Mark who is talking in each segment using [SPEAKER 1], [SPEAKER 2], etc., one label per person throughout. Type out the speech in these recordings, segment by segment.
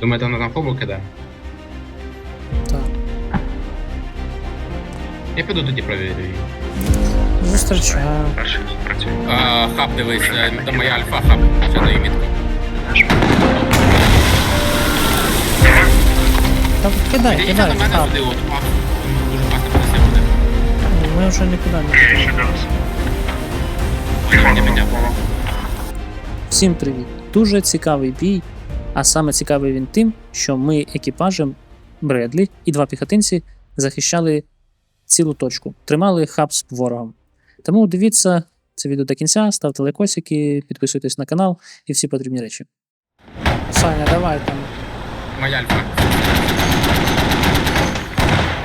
[SPEAKER 1] Думаєте, вона там фобу кидає?
[SPEAKER 2] Так.
[SPEAKER 1] Я піду тоді провірю її.
[SPEAKER 2] Зустрічаю.
[SPEAKER 1] А, хаб дивись, е, де моя альфа хаб. Ще даю мітку.
[SPEAKER 2] Та кидай, кидай,
[SPEAKER 1] мене от хаб. Дуже буде.
[SPEAKER 2] Ми вже нікуди не підемо.
[SPEAKER 1] Я підняв.
[SPEAKER 2] Всім привіт! Дуже цікавий бій, а саме цікавий він тим, що ми екіпажем Бредлі і два піхотинці захищали цілу точку, тримали хаб з ворогом. Тому дивіться це відео до кінця, ставте лайкосики, підписуйтесь на канал і всі потрібні речі. Саня, давай там.
[SPEAKER 1] Моя альфа.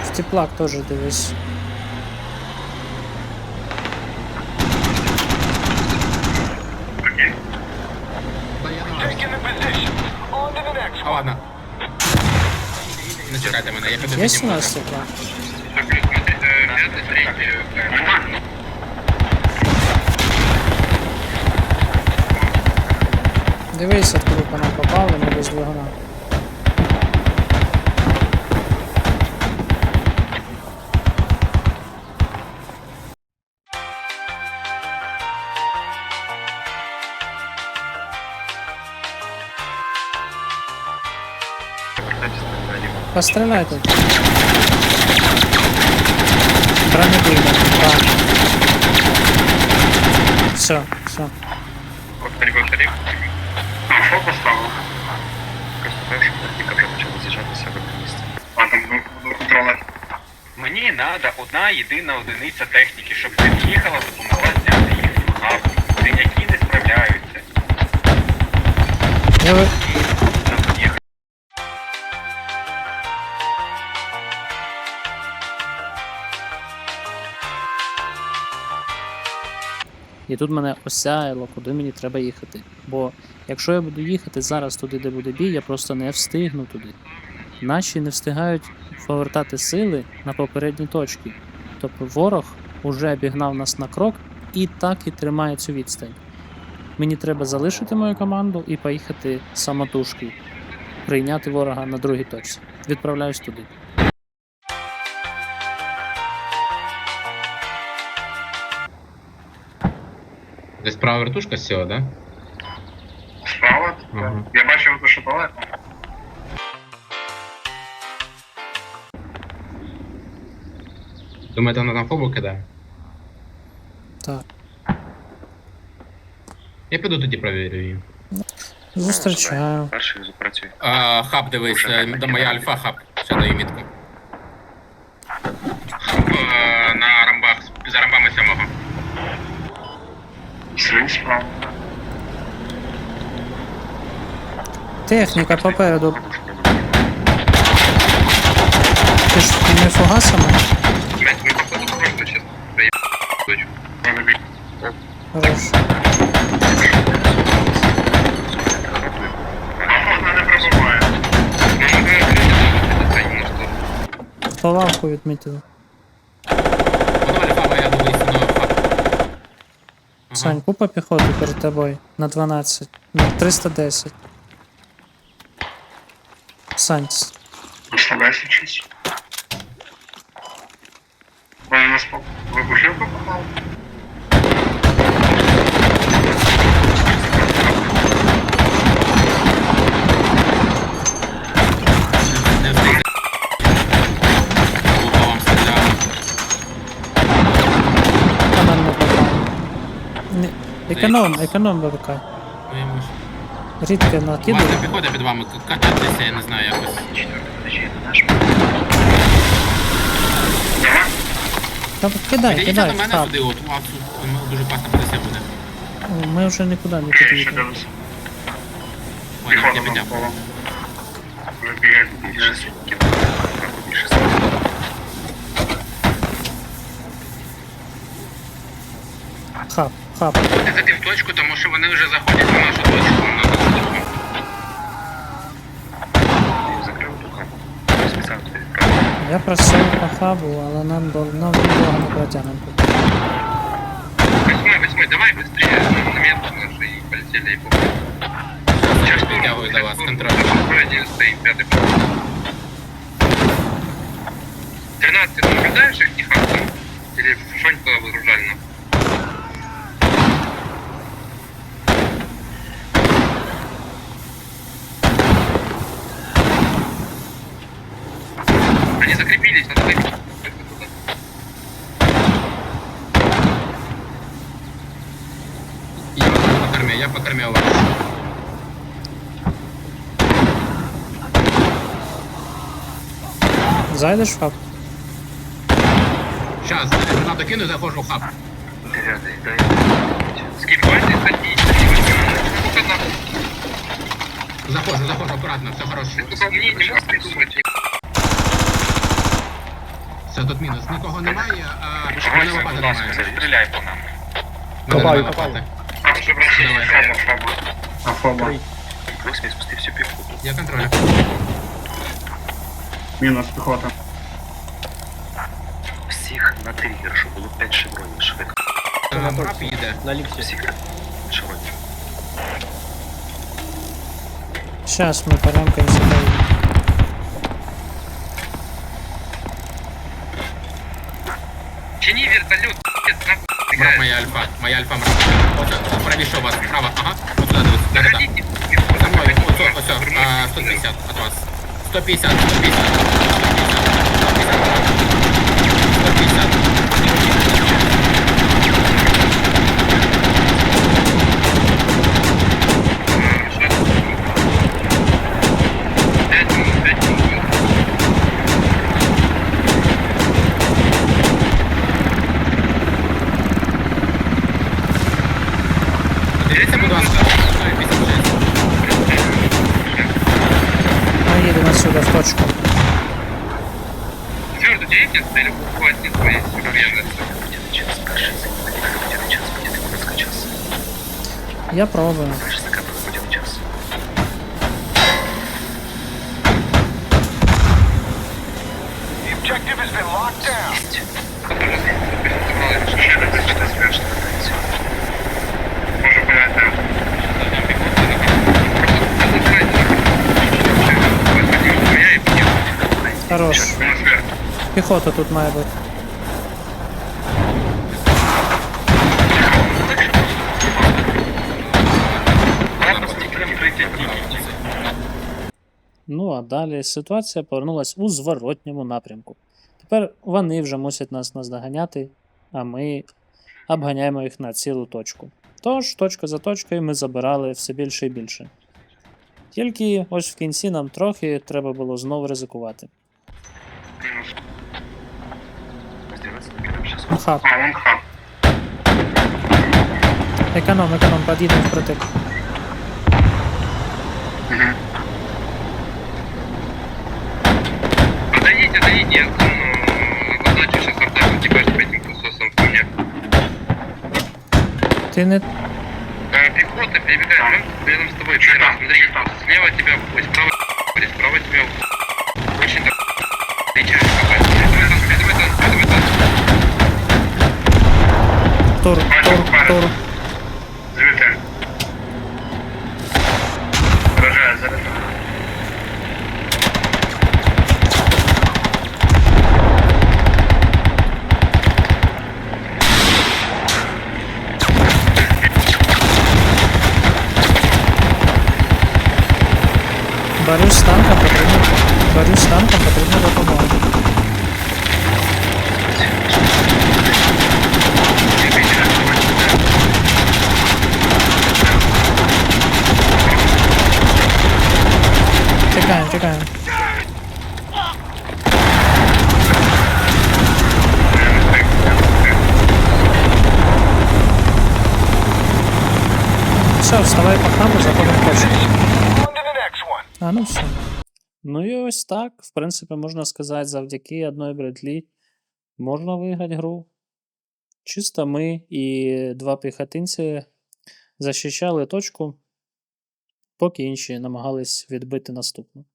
[SPEAKER 2] В теплак теж дивись.
[SPEAKER 3] Окей.
[SPEAKER 1] А ладно. Не чекайте мене, я піду
[SPEAKER 2] Є у
[SPEAKER 1] підніму.
[SPEAKER 2] нас теплак?
[SPEAKER 3] Окей, смотри, э, пятый, третий, э, нормально.
[SPEAKER 2] Дивись, откуда по нам попали, ми без двигуна. Постріляй тут. Бронебійно, так. Все, все.
[SPEAKER 3] Повтори, повтори. А, фокус стало. Просто так, щоб техніка вже почала з'їжджати з себе на місце. А, там ну, ну, контроля.
[SPEAKER 4] Мені треба одна єдина одиниця техніки, щоб під'їхала, допомогла зняти їх з хабу. Синяки не справляються.
[SPEAKER 2] Я ви... тут мене осяяло, куди мені треба їхати. Бо якщо я буду їхати зараз туди, де буде бій, я просто не встигну туди. Наші не встигають повертати сили на попередні точки. Тобто ворог уже обігнав нас на крок і так і тримає цю відстань. Мені треба залишити мою команду і поїхати самотужки, прийняти ворога на другій точці. Відправляюсь туди.
[SPEAKER 1] Десь права вертушка сіла, да?
[SPEAKER 3] Справа?
[SPEAKER 1] Ага.
[SPEAKER 3] Я бачив, що далеко.
[SPEAKER 1] Думаєте, вона там фобу кидає?
[SPEAKER 2] Так.
[SPEAKER 1] Я піду тоді провірю її.
[SPEAKER 2] Зустрічаю.
[SPEAKER 3] Перший працює.
[SPEAKER 1] А, хаб дивись, е, де моя альфа хаб. Ще даю мітку. Хаб е, на рамбах, за рамбами сьомого.
[SPEAKER 3] Слив справа.
[SPEAKER 2] Техніка попереду.
[SPEAKER 3] Подушку робити.
[SPEAKER 2] Ти ж не фугасами?
[SPEAKER 3] Блять, ми походу просто сейчас точку. Надо бить.
[SPEAKER 2] Хорошо.
[SPEAKER 3] Вона не пробуває.
[SPEAKER 2] Палавку відмітив.
[SPEAKER 1] Воно альфа моя дивись, ну хаб. Ага.
[SPEAKER 2] Сань, купа піхоти перед тобою на 12. На 310. Сань,
[SPEAKER 3] Представляйся щось.
[SPEAKER 1] Не,
[SPEAKER 2] економ, економ ВВК.
[SPEAKER 1] Ну, йому ж.
[SPEAKER 2] Рідке
[SPEAKER 1] У вас
[SPEAKER 2] накидує.
[SPEAKER 1] не піхота під вами к- кататися, я не знаю якось.
[SPEAKER 2] Та кидай,
[SPEAKER 1] Підійдіть
[SPEAKER 2] кидай,
[SPEAKER 1] до мене
[SPEAKER 2] хаб.
[SPEAKER 1] сюди, от у вас тут ну, дуже класно позиція буде.
[SPEAKER 2] Ми вже нікуди не
[SPEAKER 3] Ще
[SPEAKER 2] підійдемо.
[SPEAKER 3] дивись.
[SPEAKER 1] Понял, я
[SPEAKER 3] Піхота
[SPEAKER 1] підняв.
[SPEAKER 3] навколо. Вибігає більше сутки. Більше сутки.
[SPEAKER 2] Хаб, хаб.
[SPEAKER 1] Ти зайти в точку, тому що вони вже заходять на нашу точку. на нашу точку.
[SPEAKER 3] Закрив духом. Спеціально тобі відправив.
[SPEAKER 2] Я просив по хабу, але нам до нам довго не протягнемо.
[SPEAKER 3] Восьмой, восьмой, давай быстрее. На метку наши и полетели и похуй.
[SPEAKER 1] Сейчас підтягую, да. до вас, контроль.
[SPEAKER 3] Один стоит, пятый. 13, ты наблюдаешь их не хантом?
[SPEAKER 1] Вас я по корме у вас.
[SPEAKER 2] Зайдеш в хаб?
[SPEAKER 1] Сейчас, гранату кину захожу в хаб.
[SPEAKER 3] Сколько нахуй?
[SPEAKER 1] Захожу, захожу, аккуратно, все хорошо.
[SPEAKER 3] Мне не можешь придумать.
[SPEAKER 1] Все, тут мінус. Нікого немає, а мене лопати немає.
[SPEAKER 4] стріляй по нам.
[SPEAKER 1] Мене
[SPEAKER 5] Копаю,
[SPEAKER 1] немає
[SPEAKER 5] копаю.
[SPEAKER 1] лопати.
[SPEAKER 3] А, уже прощение.
[SPEAKER 1] Давай.
[SPEAKER 3] Фоба, фоба.
[SPEAKER 5] Афоба.
[SPEAKER 4] Восьмі спусти всю піхоту.
[SPEAKER 1] Я контролю.
[SPEAKER 5] Мінус піхота.
[SPEAKER 4] Всіх на тригер, щоб було 5 шевронів швидко.
[SPEAKER 1] Там раб їде.
[SPEAKER 5] На ліксі.
[SPEAKER 4] Всіх шевронів.
[SPEAKER 2] Щас ми порамкаємося.
[SPEAKER 3] Чини вертолет, пиздец, нахуй Играет.
[SPEAKER 1] моя альфа. Моя альфа мрак. Правіше у вас, справа. Ага. Вот туди дивись. Да-да-да.
[SPEAKER 3] Заходите.
[SPEAKER 1] За мною, ось, ось, ось, 150 от вас. 150, 150. 150.
[SPEAKER 3] деятельность с целью ухватить своей
[SPEAKER 4] суверенности.
[SPEAKER 2] Я пробую.
[SPEAKER 3] Objective has been
[SPEAKER 2] locked
[SPEAKER 3] down.
[SPEAKER 2] Піхота тут має бути. Ну а далі ситуація повернулася у зворотньому напрямку. Тепер вони вже мусять нас наздоганяти, а ми обганяємо їх на цілу точку. Тож, точка за точкою ми забирали все більше і більше. Тільки ось в кінці нам трохи треба було знову ризикувати. хаб.
[SPEAKER 3] А, вон хаб.
[SPEAKER 2] Економ, економ, под'їдемо впротик.
[SPEAKER 3] Угу. Подойдите, отойдите, Антон. Э, Обозначу сейчас артаку типа, тебя по этим кусосом в меня.
[SPEAKER 2] Ти не.
[SPEAKER 3] Пехота перебегает рядом с тобой. Чё там? Смотри, слева тебя, ой, справа, справа тебя. Очень так.
[SPEAKER 2] Тур, тур, тур.
[SPEAKER 3] Завитаем. Поражаю, заряжаю.
[SPEAKER 2] Борюсь з танком, потрібно. Борюсь з танком, потрібна допомога. Чекаємо, чекаємо. Все, вставай по хабу, заходимо в. А, ну все. Ну і ось так, в принципі, можна сказати, завдяки одної бредлі можна виграти гру. Чисто ми і два піхотинці захищали точку, поки інші намагались відбити наступну.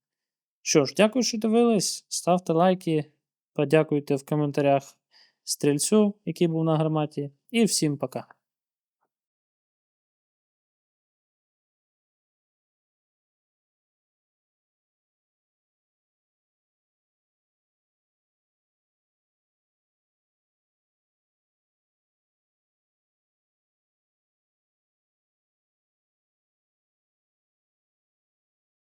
[SPEAKER 2] Що ж, дякую, що дивились. Ставте лайки, подякуйте в коментарях стрільцю, який був на гарматі. І всім пока.